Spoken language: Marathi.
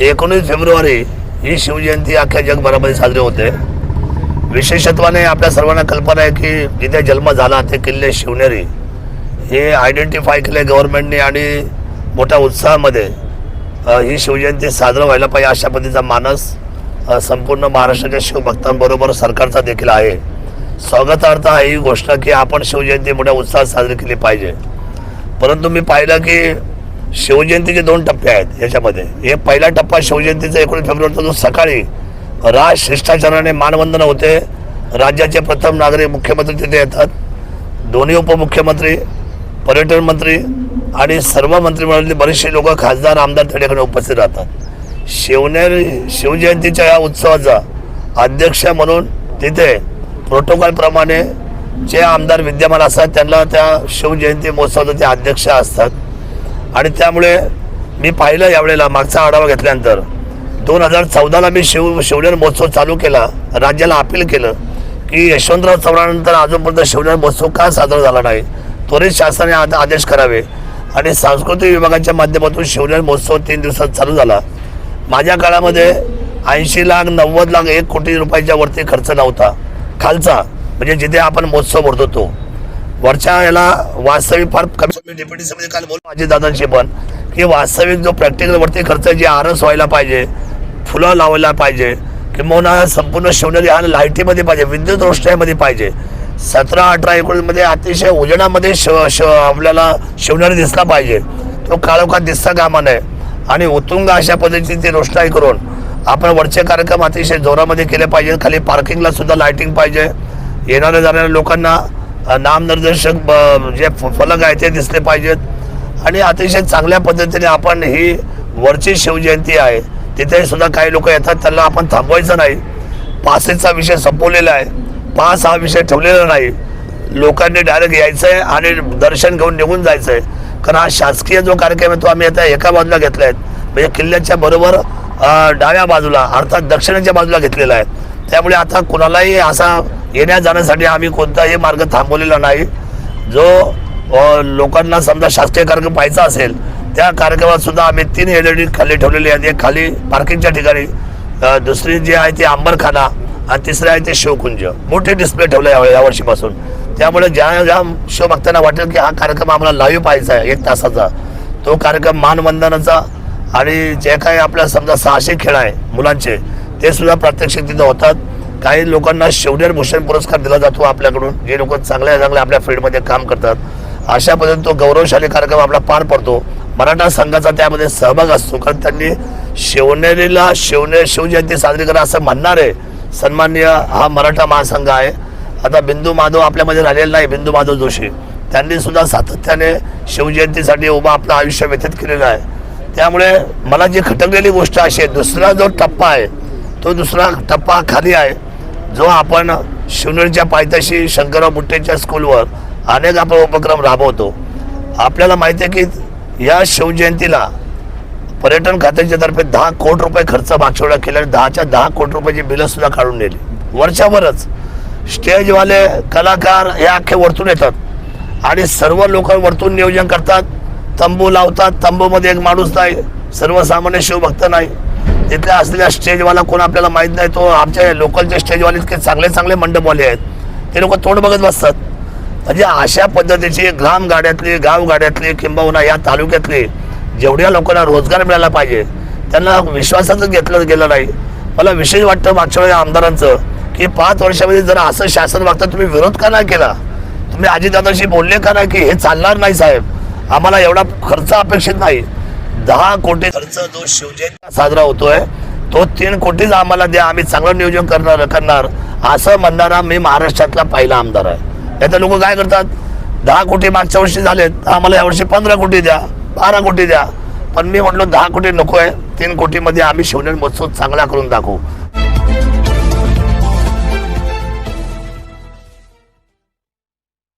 एकोणीस फेब्रुवारी ही शिवजयंती अख्ख्या जगभरामध्ये साजरी होते. विशेषत्वाने आपल्या सर्वांना कल्पना आहे की जिथे जन्म झाला ते किल्ले शिवनेरी. हे आयडेंटिफाय केले गव्हर्नमेंटने आणि मोठ्या उत्साहामध्ये ही शिवजयंती साजरं व्हायला पाहिजे अशा पद्धतीचा मानस संपूर्ण महाराष्ट्राच्या शिवभक्तांबरोबर सरकारचा देखील आहे. स्वागतार्थ आहे ही गोष्ट की आपण शिवजयंती मोठ्या उत्साहात साजरी केली पाहिजे. परंतु मी पाहिलं की शिवजयंतीचे दोन टप्पे आहेत याच्यामध्ये. हे पहिला टप्पा शिवजयंतीचा एकोणीस फेब्रुवारीचा जो सकाळी राज शिष्टाचाराने मानवंदन होते. राज्याचे प्रथम नागरिक मुख्यमंत्री तिथे येतात. दोन्ही उपमुख्यमंत्री पर्यटन मंत्री आणि सर्व मंत्रिमंडळातले बरेचसे लोक खासदार आमदार त्या ठिकाणी उपस्थित राहतात. शिवनेरी शिवजयंतीच्या या उत्सवाचा अध्यक्ष म्हणून तिथे प्रोटोकॉलप्रमाणे जे आमदार विद्यमान असतात त्यांना त्या शिवजयंती महोत्सवाचे ते अध्यक्ष असतात आणि त्यामुळे मी पाहिलं यावेळेला मागचा आढावा घेतल्यानंतर. दोन हजार चौदाला मी शिव शिवनेर महोत्सव चालू केला राज्याला अपील केलं की यशवंतराव चव्हाणानंतर अजूनपर्यंत शिवनेर महोत्सव का साजरा झाला नाही? त्वरित शासनाने आता आदेश करावे. आणि सांस्कृतिक विभागाच्या माध्यमातून शिवनेर महोत्सव तीन दिवसात चालू झाला. माझ्या काळामध्ये ऐंशी लाख नव्वद लाख एक कोटी रुपयाच्या वरती खर्च नव्हता. खालचा म्हणजे जिथे आपण महोत्सव भरतो तो वरच्या याला वास्तविक फार कमी डेप्युटी समिती काल बोललो. माझे दादांशी पण की वास्तविक जो प्रॅक्टिकल वरती खर्च जे आरस व्हायला पाहिजे फुलं लावायला पाहिजे किंवा संपूर्ण शिवनेरी हा लाईटीमध्ये पाहिजे विद्युत रोषणाईमध्ये पाहिजे. सतरा अठरा एकोणीसमध्ये अतिशय उजेडामध्ये शिव शिव आपल्याला शिवनेरी दिसला पाहिजे. तो काळोखात दिसता कामा नये. आणि उत्तुंग अशा पद्धतीची ती रोषणाई करून आपण वरचे कार्यक्रम अतिशय जोरामध्ये केले पाहिजे खाली पार्किंगला सुद्धा लाईटिंग पाहिजे. येणाऱ्या जाणाऱ्या लोकांना नामनिर्देशक ब- जे फलक आहे ते दिसले पाहिजेत. आणि अतिशय चांगल्या पद्धतीने आपण ही वरची शिवजयंती आहे. तिथे सुद्धा काही लोक येतात त्यांना आपण थांबवायचं नाही. पासेसचा विषय संपवलेला आहे. पास हा विषय ठेवलेला नाही. लोकांनी डायरेक्ट यायचं आहे आणि दर्शन घेऊन निघून जायचं आहे कारण हा शासकीय जो कार्यक्रम आहे तो आम्ही आता एका बाजूला घेतला आहे म्हणजे किल्ल्याच्या बरोबर डाव्या बाजूला अर्थात दक्षिणेच्या बाजूला घेतलेला आहे. त्यामुळे आता कुणालाही असा येण्या जाण्यासाठी आम्ही कोणताही मार्ग थांबवलेला नाही. जो लोकांना समजा शासकीय कार्यक्रम पाहायचा असेल त्या कार्यक्रमात सुद्धा आम्ही तीन एल ई डी खाली ठेवलेली आहेत. एक खाली पार्किंगच्या ठिकाणी दुसरी जी आहे ती अंबरखाना आणि तिसरी आहे ते शिवकुंज. मोठे डिस्प्ले ठेवले या यावर्षीपासून त्यामुळे ज्या ज्या शिवभक्तांना वाटेल की हा कार्यक्रम आम्हाला लाईव्ह पाहायचा आहे एक तासाचा. तो कार्यक्रम मानवंदनाचा आणि जे काही आपल्या समजा सहाशे खेळ आहे मुलांचे ते सुद्धा प्रात्यक्षिक तिथं होतात. काही लोकांना शिवनेर भूषण पुरस्कार दिला जातो आपल्याकडून. जे लोक चांगल्या चांगल्या आपल्या फील्डमध्ये काम करतात. अशा पद्धतीने तो गौरवशाली कार्यक्रम आपला पार पडतो. मराठा संघाचा त्यामध्ये सहभाग असतो. कारण त्यांनी शिवनेरीला शिवने शिवजयंती साजरी करा असं म्हणणार आहे सन्माननीय हा मराठा महासंघ आहे. आता बिंदू माधव आपल्यामध्ये राहिलेला नाही बिंदू माधव जोशी. त्यांनी सुद्धा सातत्याने शिवजयंतीसाठी उभा आपलं आयुष्य व्यतीत केलेलं आहे. त्यामुळे मला जी खटकलेली गोष्ट अशी आहे दुसरा जो टप्पा आहे तो दुसरा टप्पा खाली आहे. जो आपण शिवनेरच्या पायथ्याशी शंकरराव बुट्टेच्या स्कूलवर अनेक आपण उपक्रम राबवतो. आपल्याला माहिती आहे की या शिवजयंतीला पर्यटन खात्याच्या तर्फे दहा कोटी रुपये खर्च मागच्या केला आणि दहाच्या दहा कोटी रुपयाची बिलं सुद्धा काढून नेली. वरच्यावरच स्टेजवाले कलाकार हे अख्खे वरतून येतात आणि सर्व लोक वरतून नियोजन करतात. तंबू लावतात. तंबूमध्ये एक माणूस नाही. सर्वसामान्य शिवभक्त नाही. तिथे असलेल्या स्टेजवाला कोण आपल्याला माहीत नाही तो आमच्या लोकलचे स्टेजवाले इतके चांगले चांगले मंडपवाले आहेत. ते लोक तोंड बघत बसतात. म्हणजे अशा पद्धतीची ग्राम गाड्यातली गाव गाड्यातली किंबहुना या तालुक्यातली जेवढ्या लोकांना रोजगार मिळाला पाहिजे त्यांना विश्वासातच घेतलं गेलं नाही. मला विशेष वाटतं मागच्या वेळी आमदारांचं की पाच वर्षामध्ये जर असं शासन वागतं तुम्ही विरोध का नाही केला? तुम्ही अजितदादाशी बोलले का नाही की हे चालणार नाही साहेब? आम्हाला एवढा खर्च अपेक्षित नाही. दहा कोटी खर्च जो शिवजयंती साजरा होतोय तो तीन कोटीच आम्हाला द्या आम्ही चांगलं नियोजन करणार करणार. असं म्हणणारा मी महाराष्ट्रातला पहिला आमदार आहे. आता लोक काय करतात? दहा कोटी मागच्या वर्षी झालेत आम्हाला यावर्षी पंधरा कोटी द्या बारा कोटी द्या. पण मी म्हटलो दहा कोटी नको आहे तीन कोटीमध्ये आम्ही शिवनेर महोत्सव चांगला करून दाखवू.